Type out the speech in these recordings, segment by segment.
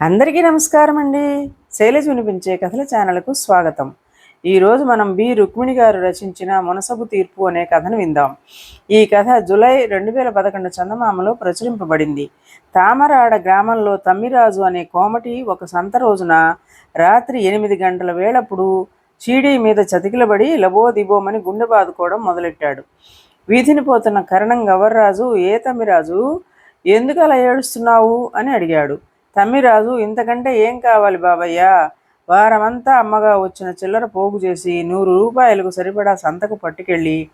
అందరికీ నమస్కారం అండి. శైలజ వినిపించే కథల ఛానల్కు స్వాగతం. ఈరోజు మనం బి రుక్మిణి గారు రచించిన మునసబు తీర్పు అనే కథను విందాం. ఈ కథ జులై రెండు వేల పదకొండు చందమామలో ప్రచురింపబడింది. తామరాడ గ్రామంలో తమ్మిరాజు అనే కోమటి ఒక సంత రోజున రాత్రి ఎనిమిది గంటల వేళప్పుడు చీడీ మీద చతికిలబడి లబోదిబోమని గుండె బాదుకోవడం మొదలెట్టాడు. వీధిని పోతున్న కరణం గవర్రాజు ఏ తమ్మిరాజు ఎందుకు అలా ఏడుస్తున్నావు? అని అడిగాడు. తమ్మిరాజు ఇంతకంటే ఏం కావాలి బాబయ్య? వారమంతా అమ్మగా వచ్చిన చిల్లర పోగు చేసి నూరు రూపాయలకు సరిపడా సంతకు పట్టుకెళ్ళి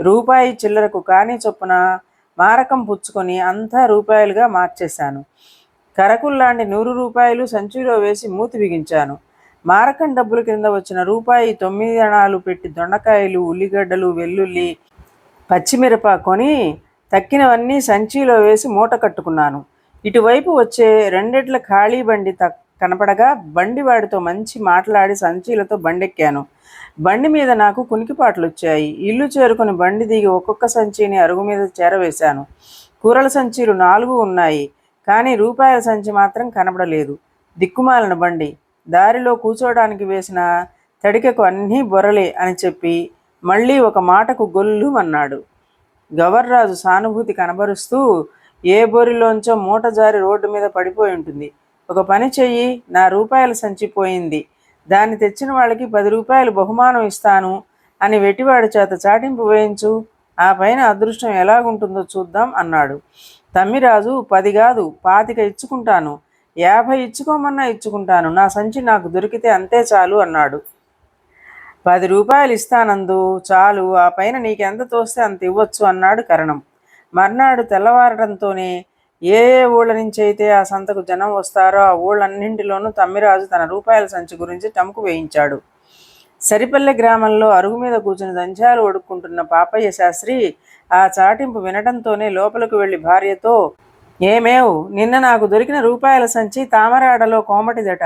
రూపాయి చిల్లరకు కానీ చొప్పున మారకం పుచ్చుకొని అంతా రూపాయలుగా మార్చేశాను. కరకుల్లాంటి నూరు రూపాయలు సంచిలో వేసి మూతి బిగించాను. మారకం డబ్బుల కింద వచ్చిన రూపాయి తొమ్మిది అణాలు పెట్టి దొండకాయలు ఉల్లిగడ్డలు వెల్లుల్లి పచ్చిమిరప కొని తక్కినవన్నీ సంచిలో వేసి మూట కట్టుకున్నాను. ఇటువైపు వచ్చే రెండెట్ల ఖాళీ బండి త కనపడగా బండి వాడితో మంచి మాట్లాడి సంచీలతో బండెక్కాను. బండి మీద నాకు కునికిపాట్లు వచ్చాయి ఇల్లు చేరుకుని బండి దిగి ఒక్కొక్క సంచిని అరుగు మీద చేరవేశాను. కూరల సంచీలు నాలుగు ఉన్నాయి కానీ రూపాయల సంచి మాత్రం కనబడలేదు దిక్కుమాలిన బండి. దారిలో కూర్చోవడానికి వేసిన తడికకు అన్నీ బొరలే అని చెప్పి మళ్ళీ ఒక మాటకు గొల్లు అన్నాడు. గవర్రాజు సానుభూతి కనబరుస్తూ ఏ బొరిలోంచో మూట జారి రోడ్డు మీద పడిపోయి ఉంటుంది. ఒక పని చెయ్యి నా రూపాయల సంచి పోయింది దాన్ని తెచ్చిన వాళ్ళకి పది రూపాయలు బహుమానం ఇస్తాను అని వెటివాడి చేత చాటింపు వేయించు ఆ పైన అదృష్టం ఎలాగుంటుందో చూద్దాం అన్నాడు. తమ్మిరాజు పది కాదు పాతిక ఇచ్చుకుంటాను. యాభై ఇచ్చుకోమన్నా ఇచ్చుకుంటాను. నా సంచి నాకు దొరికితే అంతే చాలు అన్నాడు. పది రూపాయలు ఇస్తానందు చాలు ఆ పైన నీకెంత తోస్తే అంత ఇవ్వచ్చు అన్నాడు కరణం. మర్నాడు తెల్లవారడంతోనే ఏ ఏ ఊళ్ళ నుంచి అయితే ఆ సంతకు జనం వస్తారో ఆ ఊళ్ళన్నింటిలోనూ తమ్మిరాజు తన రూపాయల సంచి గురించి టముకు వేయించాడు. సరిపల్లె గ్రామంలో అరుగు మీద కూర్చుని దంచాలు ఒడుక్కుంటున్న పాపయ్య శాస్త్రి ఆ చాటింపు వినడంతోనే లోపలికి వెళ్ళి భార్యతో ఏమేవ్ నిన్న నాకు దొరికిన రూపాయల సంచి తామరాడలో కోమటిదట.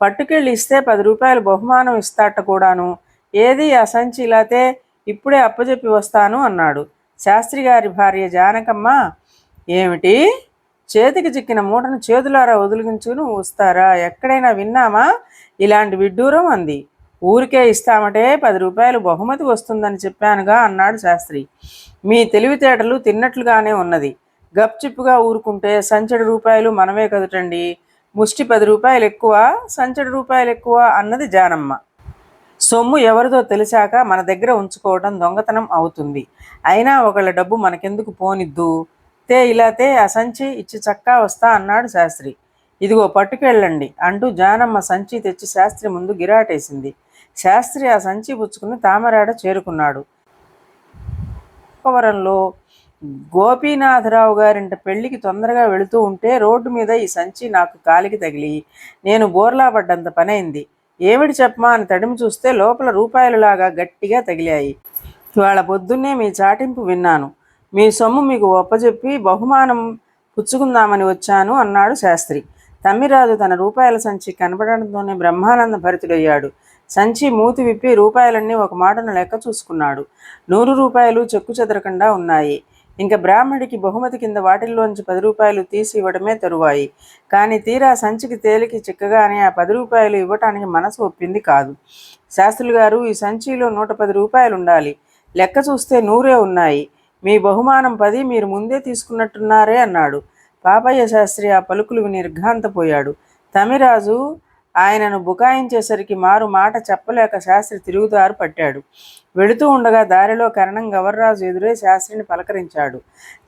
పట్టుకెళ్ళి ఇస్తే పది రూపాయలు బహుమానం ఇస్తాట కూడాను. ఏది ఆ సంచి ఇలాతే ఇప్పుడే అప్పజెప్పి వస్తాను అన్నాడు. శాస్త్రి గారి భార్య జానకమ్మ ఏమిటి? చేతికి చిక్కిన మూటను చేతులారా వదిలించుకుని వస్తారా? ఎక్కడైనా విన్నామా? ఇలాంటి విడ్డూరం అంది. ఊరికే ఇస్తామటే పది రూపాయలు బహుమతి వస్తుందని చెప్పానుగా అన్నాడు శాస్త్రి. మీ తెలివితేటలు తిన్నట్లుగానే ఉన్నది. గప్చిప్పుగా ఊరుకుంటే సంచడి రూపాయలు మనమే కదటండి. ముష్టి పది రూపాయలు ఎక్కువ సంచడి రూపాయలు ఎక్కువ అన్నది జానమ్మ. సొమ్ము ఎవరిదో తెలిసాక మన దగ్గర ఉంచుకోవడం దొంగతనం అవుతుంది. అయినా ఒకళ్ళ డబ్బు మనకెందుకు పోనిద్దు? తే ఇలా తే ఆ సంచి ఇచ్చి చక్కా వస్తా అన్నాడు శాస్త్రి. ఇదిగో పట్టుకెళ్ళండి అంటూ జానమ్మ సంచి తెచ్చి శాస్త్రి ముందు గిరాటేసింది. శాస్త్రి ఆ సంచి పుచ్చుకుని తామరాడ చేరుకున్నాడు. వరంలో గోపీనాథరావు గారింట పెళ్ళికి తొందరగా వెళుతూ ఉంటే రోడ్డు మీద ఈ సంచి నాకు కాలికి తగిలి నేను బోర్లా పడ్డంత పనైంది. ఏమిటి చెప్పమా అని తడిమి చూస్తే లోపల రూపాయలులాగా గట్టిగా తగిలాయి. ఇవాళ పొద్దున్నే మీ చాటింపు విన్నాను. మీ సొమ్ము మీకు ఒప్పజెప్పి బహుమానం పుచ్చుకుందామని వచ్చాను అన్నాడు శాస్త్రి. తమ్మిరాజు తన రూపాయల సంచి కనపడడంతోనే బ్రహ్మానంద భరితుడయ్యాడు. సంచి మూతి విప్పి రూపాయలన్నీ ఒక మాటను లెక్క చూసుకున్నాడు. నూరు రూపాయలు చెక్కు చెదరకుండా ఉన్నాయి. ఇంకా బ్రాహ్మడికి బహుమతి కింద వాటిల్లోంచి పది రూపాయలు తీసి ఇవ్వడమే తరువాయి. కానీ తీరా సంచికి తేలికి చిక్కగానే ఆ పది రూపాయలు ఇవ్వటానికి మనసు ఒప్పింది కాదు. శాస్త్రులు గారు ఈ సంచిలో నూట పది రూపాయలు ఉండాలి లెక్క చూస్తే నూరే ఉన్నాయి. మీ బహుమానం పది మీరు ముందే తీసుకున్నట్టున్నారే అన్నాడు. పాపయ్య శాస్త్రి ఆ పలుకులు నిర్ఘాంతపోయాడు. తమిరాజు ఆయనను బుకాయించేసరికి మారు మాట చెప్పలేక శాస్త్రి తిరుగుదారు పట్టాడు. వెళుతూ ఉండగా దారిలో కరణం గవర్రాజు ఎదురే శాస్త్రిని పలకరించాడు.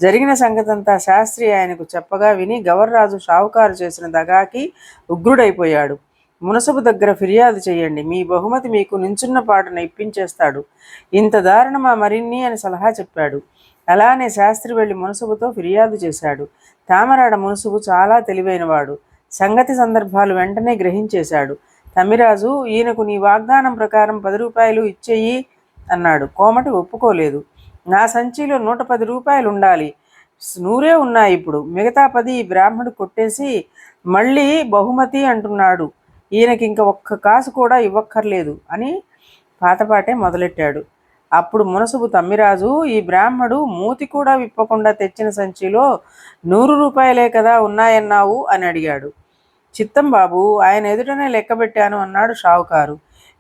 జరిగిన సంగతంతా శాస్త్రి ఆయనకు చెప్పగా విని గవర్రాజు షావుకారు చేసిన దగాకి ఉగ్రుడైపోయాడు. మునసబు దగ్గర ఫిర్యాదు చేయండి. మీ బహుమతి మీకు నించున్న పాటను ఇప్పించేస్తాడు. ఇంత దారుణమా మరిన్ని అని సలహా చెప్పాడు. అలానే శాస్త్రి వెళ్ళి మునసబుతో ఫిర్యాదు చేశాడు. తామరాడ మునసుబు చాలా తెలివైనవాడు. సంగతి సందర్భాలు వెంటనే గ్రహించేశాడు. తమ్మిరాజు ఈయనకు నీ వాగ్దానం ప్రకారం పది రూపాయలు ఇచ్చేయి అన్నాడు. కోమటి ఒప్పుకోలేదు. నా సంచిలో నూట పది రూపాయలు ఉండాలి. నూరే ఉన్నాయి ఇప్పుడు. మిగతా పది బ్రాహ్మడు కొట్టేసి మళ్ళీ బహుమతి అంటున్నాడు. ఈయనకి ఇంకా ఒక్క కాసు కూడా ఇవ్వక్కర్లేదు అని పాతపాటే మొదలెట్టాడు. అప్పుడు మునసుబు తమ్మిరాజు ఈ బ్రాహ్మడు మూతి కూడా విప్పకుండా తెచ్చిన సంచిలో నూరు రూపాయలే కదా ఉన్నాయన్నావు అని అడిగాడు. చిత్తం బాబు ఆయన ఎదుటనే లెక్కబెట్టాను అన్నాడు షావుకారు.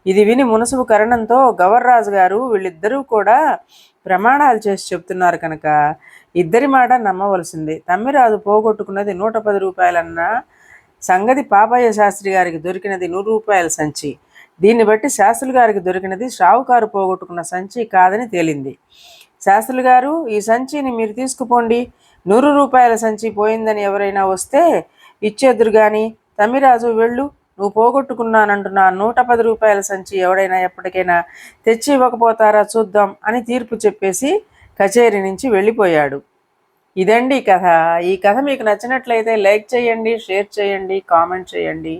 ఇది విని మునసుపు కరణంతో గవర్రాజు గారు వీళ్ళిద్దరూ కూడా ప్రమాణాలు చేసి చెప్తున్నారు కనుక ఇద్దరి మాట నమ్మవలసిందే. తమ్మిరాజు పోగొట్టుకున్నది నూట పది రూపాయలన్న సంగతి పాపయ్య శాస్త్రి గారికి దొరికినది నూరు రూపాయల సంచి. దీన్ని బట్టి శాస్త్రులు గారికి దొరికినది షావుకారు పోగొట్టుకున్న సంచి కాదని తేలింది. శాస్త్రులు గారు ఈ సంచిని మీరు తీసుకుపోండి. నూరు రూపాయల సంచి పోయిందని ఎవరైనా వస్తే ఇచ్చేద్దరు కానీ తమ్మిరాజు వెళ్ళు నువ్వు పోగొట్టుకున్నానంటున్నా నూట పది రూపాయల సంచి ఎవడైనా ఎప్పటికైనా తెచ్చి ఇవ్వకపోతారా చూద్దాం అని తీర్పు చెప్పేసి కచేరీ నుంచి వెళ్ళిపోయాడు. ఇదండి కథ. ఈ కథ మీకు నచ్చినట్లయితే లైక్ చేయండి షేర్ చేయండి కామెంట్ చేయండి.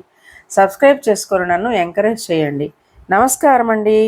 సబ్స్క్రైబ్ చేసుకొని నన్ను ఎంకరేజ్ చేయండి. నమస్కారం అండి